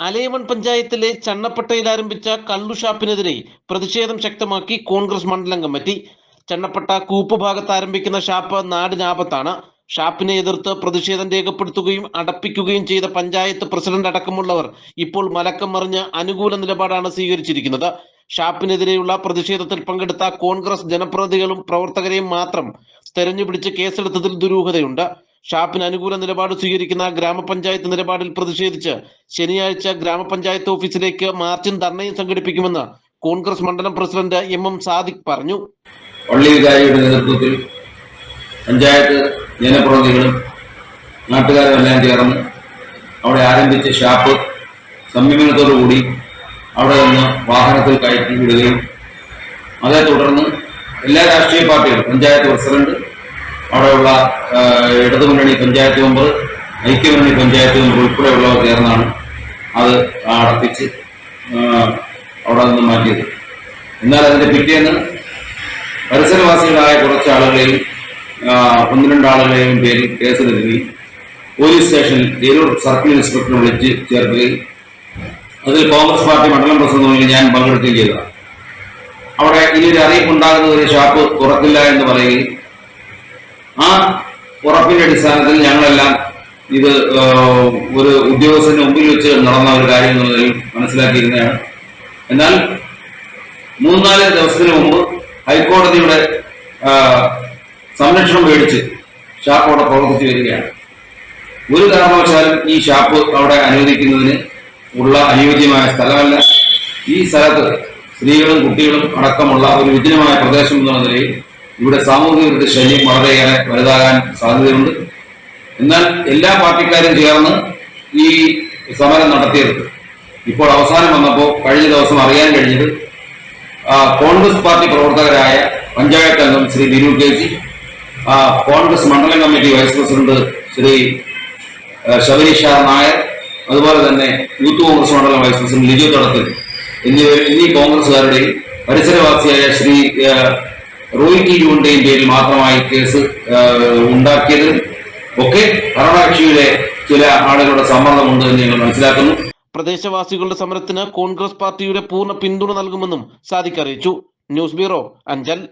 പെരിയമൺ പഞ്ചായത്തിലെ ചണ്ണപ്പട്ടയിൽ ആരംഭിച്ച കള്ളുഷാപ്പിനെതിരെ പ്രതിഷേധം ശക്തമാക്കി കോൺഗ്രസ് മണ്ഡലം കമ്മിറ്റി ചണ്ണപ്പട്ട കൂപ്പ് ഭാഗത്ത് ആരംഭിക്കുന്ന ഷാപ്പ് നാടിനാപത്താണ് ഷാപ്പിനെ എതിർത്ത് പ്രതിഷേധം രേഖപ്പെടുത്തുകയും അടപ്പിക്കുകയും ചെയ്ത പഞ്ചായത്ത് പ്രസിഡന്റ് അടക്കമുള്ളവർ ഇപ്പോൾ മലക്കം മറിഞ്ഞ് അനുകൂല നിലപാടാണ് സ്വീകരിച്ചിരിക്കുന്നത്. ഷാപ്പിനെതിരെയുള്ള പ്രതിഷേധത്തിൽ പങ്കെടുത്ത കോൺഗ്രസ് ജനപ്രതിനിധികളും പ്രവർത്തകരെയും മാത്രം തെരഞ്ഞുപിടിച്ച് കേസെടുത്തതിൽ ദുരൂഹതയുണ്ട്. ഷാപ്പിന് അനുകൂല നിലപാട് സ്വീകരിക്കുന്ന ഗ്രാമപഞ്ചായത്ത് നിലപാടിൽ പ്രതിഷേധിച്ച് ശനിയാഴ്ച ഗ്രാമപഞ്ചായത്ത് ഓഫീസിലേക്ക് മാർച്ചും ധർണയും സംഘടിപ്പിക്കുമെന്ന് കോൺഗ്രസ് മണ്ഡലം പ്രസിഡന്റ് എം എം സാദിഖ് പറഞ്ഞു. പള്ളി വികാരിയുടെ നേതൃത്വത്തിൽ പഞ്ചായത്ത് ജനപ്രതിനിധികളും നാട്ടുകാരും എല്ലാം ചേർന്ന് അവിടെ ആരംഭിച്ച ഷാപ്പ് സംയമനത്തോടുകൂടി അവിടെ നിന്ന് വാഹനത്തിൽ കയറ്റി വിടുകയും അതേ തുടർന്ന് എല്ലാ രാഷ്ട്രീയ പാർട്ടികളും പഞ്ചായത്ത് പ്രസിഡന്റ് അവിടെയുള്ള ഇടതുമുന്നണി പഞ്ചായത്ത് മെമ്പർ ഐക്യമുന്നണി പഞ്ചായത്ത് മെമ്പർ ഉൾപ്പെടെയുള്ളവർ ചേർന്നാണ് അത് അടപ്പിച്ച് അവിടെ നിന്ന് മാറ്റിയത്. എന്നാൽ അതിന്റെ പിറ്റേന്ന് പരിസരവാസികളായ കുറച്ച് ആളുകളെയും ഒന്ന് രണ്ടാളുകളെയും പേരിൽ പേരിൽ കേസെടുക്കുകയും പോലീസ് സ്റ്റേഷനിൽ ഏരൂർ സർക്കിൾ ഇൻസ്പെക്ടറെ വിളിച്ച് ചേർക്കുകയും അതിൽ കോൺഗ്രസ് പാർട്ടി മണ്ഡലം പ്രസിഡന്റ് ഞാൻ പങ്കെടുക്കുകയും ചെയ്തതാണ്. അവിടെ ഇനി ഒരു അറിയിപ്പുണ്ടാകുന്ന ഒരു ഷാപ്പ് തുറക്കില്ല എന്ന് പറയുകയും ആ ഉറപ്പിന്റെ അടിസ്ഥാനത്തിൽ ഞങ്ങളെല്ലാം ഇത് ഒരു ഉദ്യോഗസ്ഥന്റെ മുമ്പിൽ വെച്ച് നടന്ന ഒരു കാര്യം എന്നുള്ളതിൽ മനസ്സിലാക്കിയിരുന്നതാണ് എന്നാൽ മൂന്നാൽ ദിവസത്തിന് മുമ്പ് ഹൈക്കോടതിയുടെ സംരക്ഷണം മേടിച്ച് ഷാപ്പ് അവിടെ പ്രവർത്തിച്ചു വരികയാണ്. ഒരു കാരണവശാലും ഈ ഷാപ്പ് അവിടെ അനുവദിക്കുന്നതിന് ഉള്ള അനുയോജ്യമായ സ്ഥലമല്ല. ഈ സ്ഥലത്ത് സ്ത്രീകളും കുട്ടികളും അടക്കമുള്ള ഒരു വിജനമായ പ്രദേശം എന്നുള്ള നിലയിൽ ഇവിടെ സാമൂഹിക വിരുദ്ധ ശല്യം വളരെയേറെ വലുതാകാൻ സാധ്യതയുണ്ട്. എന്നാൽ എല്ലാ പാർട്ടിക്കാരും ചേർന്ന് ഈ സമരം നടത്തിയത് ഇപ്പോൾ അവസാനം വന്നപ്പോൾ കഴിഞ്ഞ ദിവസം അറിയാൻ കഴിഞ്ഞത് കോൺഗ്രസ് പാർട്ടി പ്രവർത്തകരായ പഞ്ചായത്ത് അംഗം ശ്രീ ബിനു കെ സി കോൺഗ്രസ് മണ്ഡലം committee vice president Shri Shabarisha Nair അതുപോലെ തന്നെ യൂത്ത് കോൺഗ്രസ് മണ്ഡലം വൈസ് പ്രസിഡന്റ് ലിജു തടത്തിൽ എന്നിവർ എന്നീ കോൺഗ്രസുകാരുടെയും പരിസരവാസിയായ ശ്രീ ആ, റോയ് ടി യുവിന്റെയും പേരിൽ മാത്രമായി കേസ് ഉണ്ടാക്കിയത്. ഒക്കെ ഭരണകക്ഷിയുടെ ചില ആളുകളുടെ സമ്മർദ്ദമുണ്ട് എന്ന് ഞങ്ങൾ മനസ്സിലാക്കുന്നു. പ്രദേശവാസികളുടെ സമരത്തിന് കോൺഗ്രസ് പാർട്ടിയുടെ പൂർണ പിന്തുണ നൽകുമെന്നും സാദിഖ് അറിയിച്ചു. News bureau Anchal.